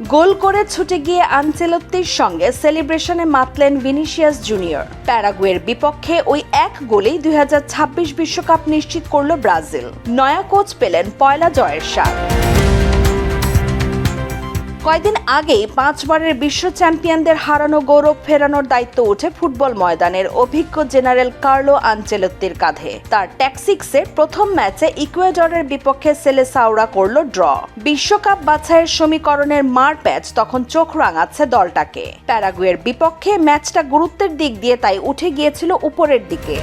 গোল করে ছুটে গিয়ে আনচেলত্তির সঙ্গে সেলিব্রেশনে মাতলেন ভিনিসিয়াস জুনিয়র। প্যারাগুয়ের বিপক্ষে ওই এক গোলেই দুই বিশ্বকাপ নিশ্চিত করল ব্রাজিল। নয়া কোচ পেলেন পয়লা জয়ের স্বাদ। কয়েকদিন আগেই পাঁচবারের বিশ্ব চ্যাম্পিয়নদের হারানো গৌরব ফেরানোর দায়িত্ব উঠে ফুটবল ময়দানের অভিজ্ঞ জেনারেল কার্লো আনচেলত্তির কাঁধে। তার ট্যাক্সিক্সের প্রথম ম্যাচে ইকুয়েডরের বিপক্ষে সেলেসাওরা করল ড্র। বিশ্বকাপ বাছাইয়ের সমীকরণের মার প্যাচ তখন চোখ রাঙাচ্ছে দলটাকে। প্যারাগুয়ের বিপক্ষে ম্যাচটা গুরুত্বের দিক দিয়ে তাই উঠে গিয়েছিল উপরের দিকে।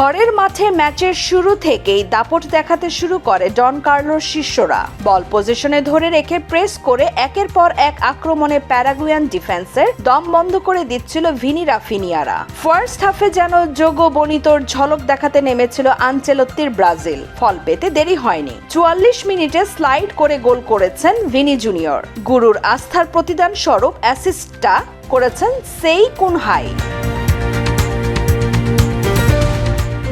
ঘরের মাঠে ম্যাচের শুরু থেকেই দাপট দেখাতে শুরু করে ডন কার্লোর শিষ্যরা। বল পজিশনে ধরে রেখে প্রেস করে একের পর এক আক্রমণে প্যারাগুয়ান ডিফেন্সের দম বন্ধ করে দিচ্ছিল ভিনি রাফিনিয়ারা। ফার্স্ট হাফে যেন যোগ বনিতর ঝলক দেখাতে নেমেছিল আনচেলত্তির ব্রাজিল। ফল পেতে দেরি হয়নি। চুয়াল্লিশ মিনিটে স্লাইড করে গোল করেছেন ভিনি জুনিয়র। গুরুর আস্থার প্রতিদান স্বরূপ অ্যাসিস্টটা করেছেন সেই কুনহাই।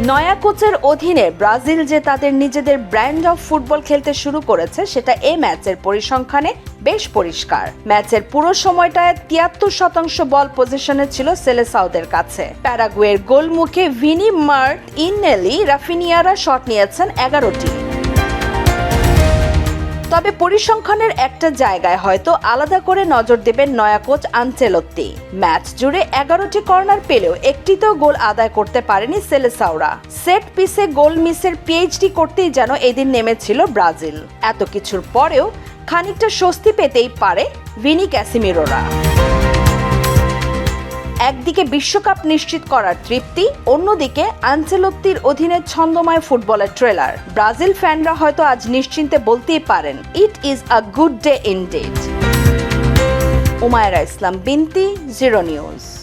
নয়া কোচের অধীনে ব্রাজিল যে তাদের নিজেদের ব্র্যান্ড অফ ফুটবল খেলতে শুরু করেছে, সেটা এই ম্যাচের পরিসংখ্যানে বেশ পরিষ্কার। ম্যাচের পুরো সময়টায় তিয়াত্তর শতাংশ বল পজিশনে ছিল সেলেসাউদের কাছে। প্যারাগুয়ের গোলমুখে ভিনি মার্ট, ইনেলি, রাফিনিয়ারা শট নিয়েছেন এগারোটি। তবে পরিসংখ্যানের একটা জায়গায় হয়তো আলাদা করে নজর দেবেন নয়া কোচ আনচেলত্তি। ম্যাচ জুড়ে এগারোটি কর্নার পেলেও একটি তো গোল আদায় করতে পারেনি সেলেসাওরা। সেট পিসে গোল মিসের পিএইচডি করতেই যেন এদিন নেমেছিল ব্রাজিল। এত কিছুর পরেও খানিকটা স্বস্তি পেতেই পারে ভিনি ক্যাসিমিরোরা। একদিকে বিশ্বকাপ নিশ্চিত করার তৃপ্তি, অন্যদিকে আনচেলত্তির অধীনে ছন্দময় ফুটবলের ট্রেলার ব্রাজিল ফ্যানরা হয়তো আজ নিশ্চিন্তে বলতেই পারেন it is a good day in date Umaira Islam, বিনতি, জিরো নিউজ।